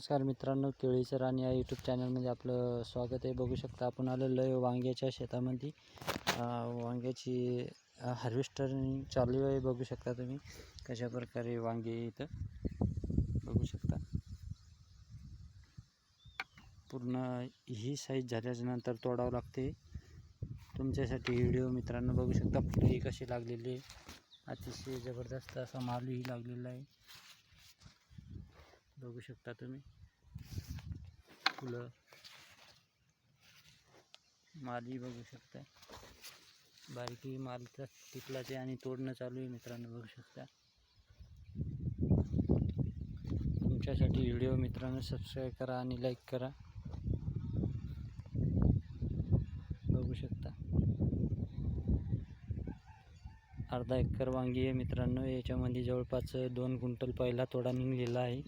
नमस्कार मित्रांनो केळीचं आणि या यूट्यूब चॅनलमध्ये आपलं स्वागत आहे. बघू शकता आपण आलो आहे वांग्याच्या शेतामध्ये. वांग्याची हार्वेस्टरिंग चालू आहे. बघू शकता तुम्ही कशा प्रकारे वांगे इथं. बघू शकता. पूर्ण ही साईज झाल्याच्यानंतर तोडावं लागते. तुमच्यासाठी व्हिडिओ मित्रांनो बघू शकता. फुली कशी लागलेली आहे. अतिशय जबरदस्त असा मालही लागलेला आहे. बघू शकता तुम्ही. फुलं. माली बघू शकता. बारीकी तर टिकला ते आणि तोडणं चालू आहे मित्रांनो बघू शकता. तुमच्यासाठी व्हिडिओ मित्रांनो सबस्क्राईब करा आणि लाईक करा. बघू शकता. अर्धा एकर वांगी आहे मित्रांनो याच्यामध्ये जवळपास दोन क्विंटल पहिला तोडा निघलेला आहे.